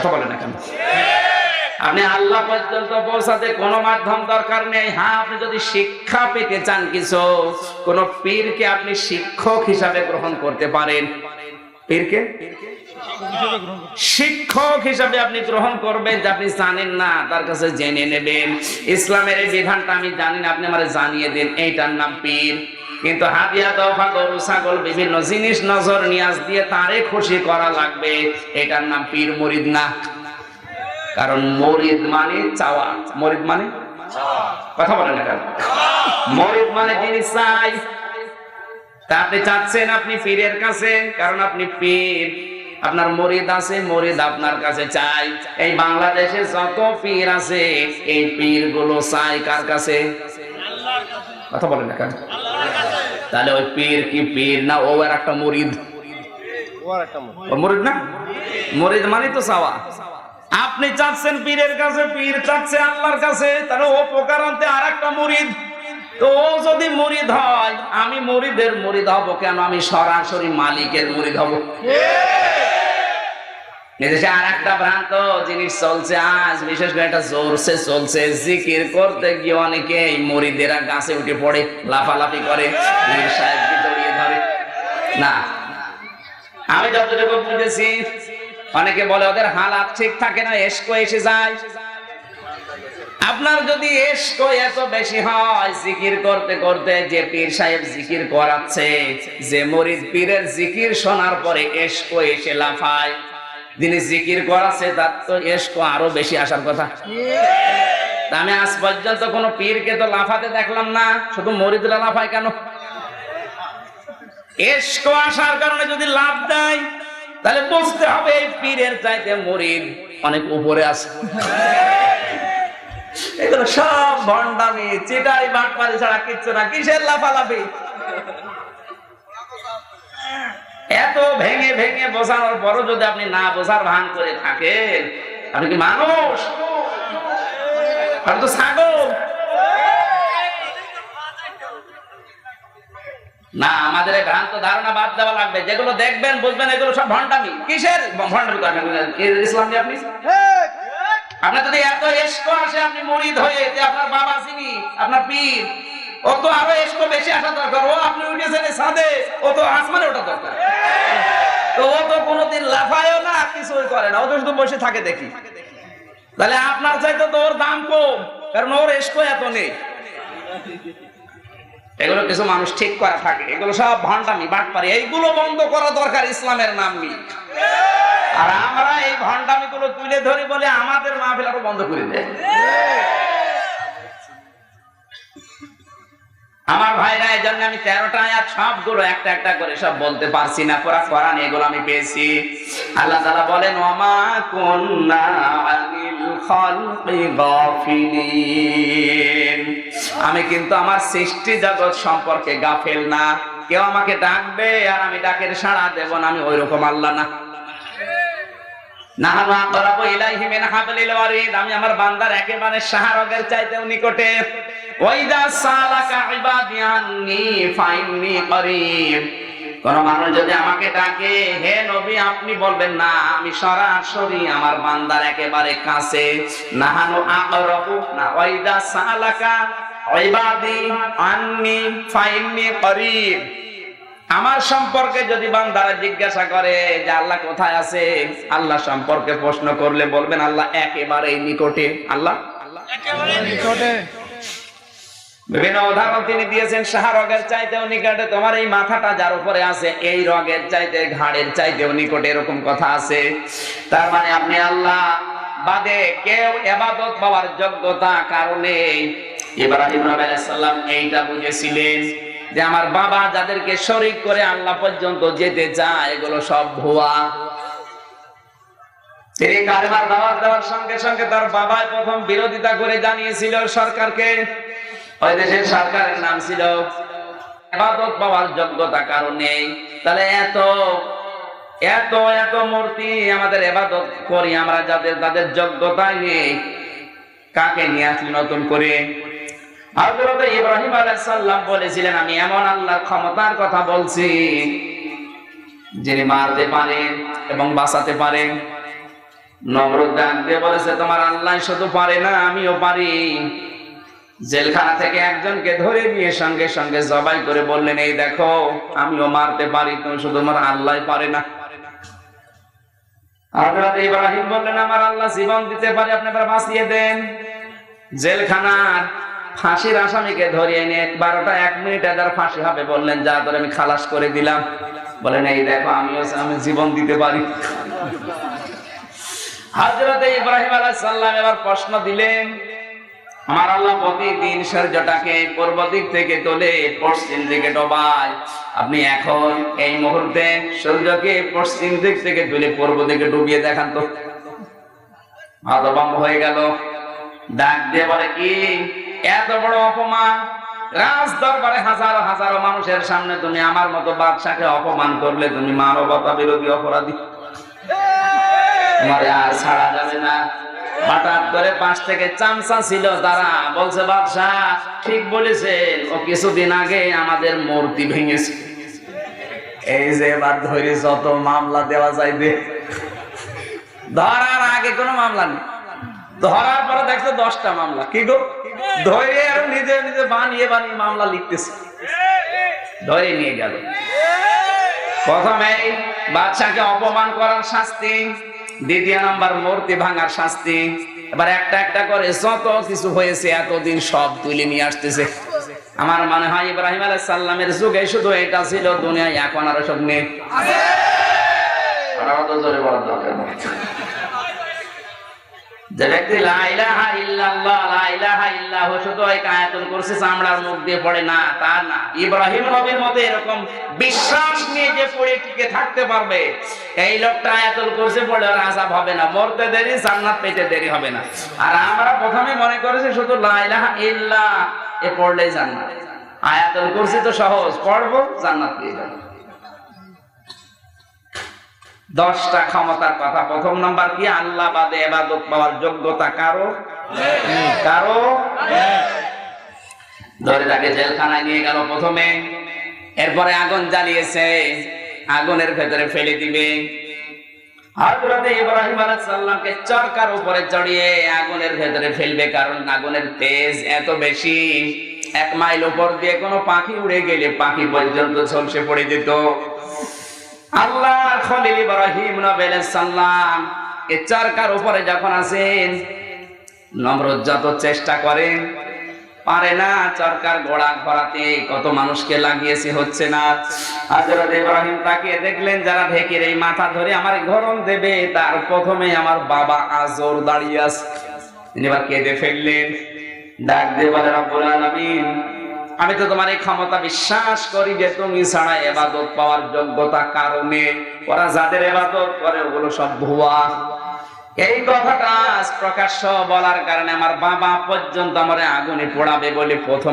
কথা বলে না কেন? আপনি আল্লাহ পর্যন্ত পৌঁছাতে কোনো মাধ্যম দরকার নেই। হ্যাঁ আপনি যদি শিক্ষা পেতে চান কিছু, কোন পীরকে আপনি শিক্ষক হিসাবে গ্রহণ করতে পারেন। পীরকে? শিক্ষক হিসাবে আপনি গ্রহণ করবেন, যে আপনি জানেন না, তার কাছে জেনে নেবেন। ইসলামের এই বিধানটা আমি জানি না, আপনি আমার জানিয়ে দেন, এইটার নাম পীর। কিন্তু হাতিয়া দফা গরু, ছাগল, বিভিন্ন জিনিস নজর নিয়াজ দিয়ে তারে খুশি করা লাগবে। এটার নাম পীর মরিদ না। কারণ মরিদ মানে চাওয়া। মরিদ মানে? কথা বলেন না কেন? মরিদ মানে যিনি চাই। তা আপনি চাচ্ছেন আপনি পীরের কাছে? কারণ আপনি পীর। আপনার মরিদ আছে, মরিদ আপনার কাছে চাই। এই বাংলাদেশে যত পীর আছে, এই পীরগুলো চাই কার কাছে? কথা বলেন না কেন? তাহলে ওই পীর কি পীর না ও আর একটা মরিদ। মুরিদ না? মরিদ মানে তো সাওয়া। আপনি চাচ্ছেন পীরের কাছে পীর চাচ্ছে আল্লাহর কাছে তাহলে ও প্রকারান্তে আর একটা মরিদ। তো ও যদি মরিদ হয় আমি মরিদের মরিদ হব কেন? আমি সরাসরি মালিকের মরিদ হব। জিনিস চলছে আজ, বিশেষ করে চলছে। জিকির করতে গিয়ে অনেকে এই মরিদেরা গাছে উঠে পড়ে, লাফালাফি করে না, আমি অনেকে বলে ওদের হালাত ঠিক থাকে না এসকো এসে যায়। আপনার যদি এসকো এত বেশি হয়, জিকির করতে করতে যে পীর সাহেব জিকির করাচ্ছে, যে মরিদ পীরের জিকির শোনার পরে এসকো এসে লাফায়। যিনি জিকির করাচ্ছে তার তো এসকো আরও বেশি আসার কথা। আমি আজ পর্যন্ত কোন পীরকে তো লাফাতে দেখলাম না, শুধু মরিদরা লাফায় কেন? এসকো আসার কারণে যদি লাভ দেয়, তাহলে বুঝতে হবে পীরের চাইতে মরিদ অনেক উপরে আছে। সব ভণ্ডামি চিটাই বাটপারি ছাড়া কিচ্ছু না, কিসের লাফালাফি? এত ভেঙে ভেঙে বোঝানোর পরও যদি আপনি না বোঝার ভান করে থাকেন আপনি কি মানুষ? আপনি তো ছাগল। না আমাদের এই ভ্রান্ত ধারণা বাদ দেওয়া লাগবে। যেগুলো দেখবেন বুঝবেন এগুলো সব ভণ্ডামি। কিসের ভণ্ডামি ইসলাম আপনি? আপনার যদি এত এসকো আসে আপনি মরিদ হয়ে যে আপনার বাবা চিনি আপনার পীর আরও বেশি আসা দরকার। ও আপনি উঠেছেন ছাদে, ও তো আসমানে ওটা দরকার। তো ও তো কোনোদিন লাফায়ও না করে না। ও তো শুধু বসে থাকে দেখি। তাহলে আপনার চাইতে তো ওর দাম কম, কারণ ওর এত নেই। এগুলো কিছু মানুষ ঠিক করা থাকে। এগুলো সব ভণ্ডামি বাটপারি। এইগুলো বন্ধ করা দরকার ইসলামের নাম আর আমরা এই ভণ্ডামি গুলো তুলে ধরি বলে আমাদের মাহফিল আরও বন্ধ করে দেয়। আমার ভাইরা এই জন্য আমি তেরোটা আয়াত সবগুলো একটা একটা করে সব বলতে পারছি না। পুরা কোরআন এগুলো আমি পেয়েছি। আল্লাহ তাআলা বলেন ওমা কুন্না আনিল খালকি গাফিলিন। আমি কিন্তু আমার সৃষ্টি জগৎ সম্পর্কে গাফেল না। কেউ আমাকে ডাকবে আর আমি ডাকের সাড়া দেব না, আমি ওইরকম আল্লাহ না। আমি আমার বান্দার একেবারে সাহারগের চাইতেও নিকটে। কোন মানুষ যদি আমাকে ডাকে, হে নবী, আপনি বলবেন, না, আমি সরাসরি আমার বান্দার একেবারে কাছে। আমার সম্পর্কে যদি বান্দারা জিজ্ঞাসা করে যে আল্লাহ কোথায় আছে, আল্লাহ সম্পর্কে প্রশ্ন করলে বলবেন, আল্লাহ একেবারে নিকটে। আল্লাহ? মানে আমার বাবা যাদেরকে শরিক করে আল্লাহ পর্যন্ত যেতে চায়, এগুলো সব ভুয়া। তিনি কালেমার দেওয়ার সঙ্গে সঙ্গে তার বাবাই প্রথম বিরোধিতা করে জানিয়েছিল সরকারকে ওই দেশের সরকারের নাম ছিল ইবাদত পাওয়ার যোগ্যতা কারণে তাহলে এত এত এত মূর্তি আমাদের এবাদত করি আমরা যাদের তাদের যোগ্যতা নেই, কাকে নিয়ে আসলি নতুন করে? ইব্রাহিম আলাইহিস বলেছিলেন, আমি এমন আল্লাহর ক্ষমতার কথা বলছি, যিনি মারতে পারেন এবং বাঁচাতে পারেন নমরুদ দিয়ে বলেছে, তোমার আল্লাহ শুধু পারে না, আমিও পারি। জেলখানা থেকে একজনকে ধরে নিয়ে সঙ্গে সঙ্গে জবাই করে বললেন, এই দেখো, আমিও মারতে পারি, তুমি শুধু আমার আল্লাহ পারে না আমি খালাস করে দিলাম। বলেন এই দেখো, আমিও আমি জীবন দিতে পারি। হাজরত ইব্রাহিম আলাইহিস সালাম এবার প্রশ্ন দিলেন আমার আল্লাহ প্রতিদিন সূর্যটাকে পূর্ব দিক থেকে তোলে পশ্চিম দিকে ডোবায়। আপনি এখন এই মুহূর্তে সূর্যকে পশ্চিম দিক থেকে তুলে পূর্ব দিকে ডুবিয়ে দেখান তো। হতভম্ব হয়ে গেল। ডাক দিয়ে বলে, কি? এত বড় অপমান? রাজ দরবারে হাজারো হাজারো মানুষের সামনে তুমি আমার মতো বাদশাকে অপমান করলে তুমি মানবতা বিরোধী অপরাধী। তোমার আর ছাড়া যাবে না। হঠাৎ করে পাশ থেকে চামচা ছিল তারা। বলছে বাদশাহ ঠিক বলেছেন, ও কিছুদিন আগে আমাদের মূর্তি ভেঙেছে। এই যে এবার ধরে যত মামলা দেওয়া যাইবে, ধরার আগে কোনো মামলা নেই। ধরার পরে দেখছ দশটা মামলা। কি গো? ধরে আর নিজে নিজে বানিয়ে বানিয়ে মামলা লিখতেছে। ধরে নিয়ে গেল। প্রথমে বাচ্চাকে অপমান করার শাস্তি দ্বিতীয় নাম্বার মূর্তি ভাঙার শাস্তি। এবার একটা একটা করে যত কিছু হয়েছে এতদিন সব তুলে নিয়ে আসতেছে। আমার মনে হয় ইব্রাহিম আলাইহিস সালামের যুগে শুধু এটা ছিল দুনিয়ায় এখন আর সব নেই। আরও তো জোরে বলার দরকার নেই। যে ব্যক্তি লা ইলাহা ইল্লাল্লাহ, লা ইলাহা ইল্লাহু, শুধু চামড়ার মুখ দিয়ে পড়ে না, তা না। ইব্রাহিম মতো এরকম বিশ্বাস নিয়ে যে পড়ে টিকে থাকতে পারবে, এই লোকটা আয়াতুল কুরসি হবে না। মরতে দেরি পেতে দেরি হবে না। আর আমরা প্রথমে মনে করেছি শুধু লা ইলাহা ইল্লাহ, এ পড়লেই জান্নাত। আয়াতুল কুরসি তো সহজ, পড়ব, জান্নাত পেয়ে যাব। দশটা ক্ষমতার কথা। প্রথম নাম্বার কি? আল্লাহ বাদে এবাদত পাওয়ার যোগ্যতা কারও? কারও? ধরে তাকে জেলখানায় নিয়ে গেল প্রথমে। এরপরে আগুন জ্বালিয়েছে। আগুনের ভেতরে ফেলে দিবে। হযরত ইব্রাহিম আলাইহিস সালামকে চরকার উপরে চড়িয়ে আগুনের ভেতরে ফেলবে কারণ আগুনের তেজ এত বেশি। এক মাইল উপর দিয়ে কোনো পাখি উড়ে গেলে পাখি পর্যন্ত ঝলসে পড়ে যেত। আল্লাহ খলিল ইব্রাহিম চরকার উপরে যখন চেষ্টা করেন পারে না চরকার গোড়া ঘোরাতে কত মানুষকে লাগিয়েছে, হচ্ছে না। হযরত ইব্রাহিম তাকিয়ে দেখলেন, যারা ঢেকের এই মাথা ধরে আমার গরম দেবে, তার প্রথমে আমার বাবা আজর দাঁড়িয়ে আছে। এবার কেঁদে ফেললেন। ডাক দিয়ে আমি তো তোমার এই ক্ষমতা বিশ্বাস করি যে তুমি ছাড়া এবাদত পাওয়ার যোগ্যতা কারণে ওরা যাদের এবাদত করে ওগুলো সব ভুয়া। এই কথাটা প্রকাশ্য বলার কারণে আমার বাবা পর্যন্ত আমার আগুনে পোড়াবে বলে প্রথম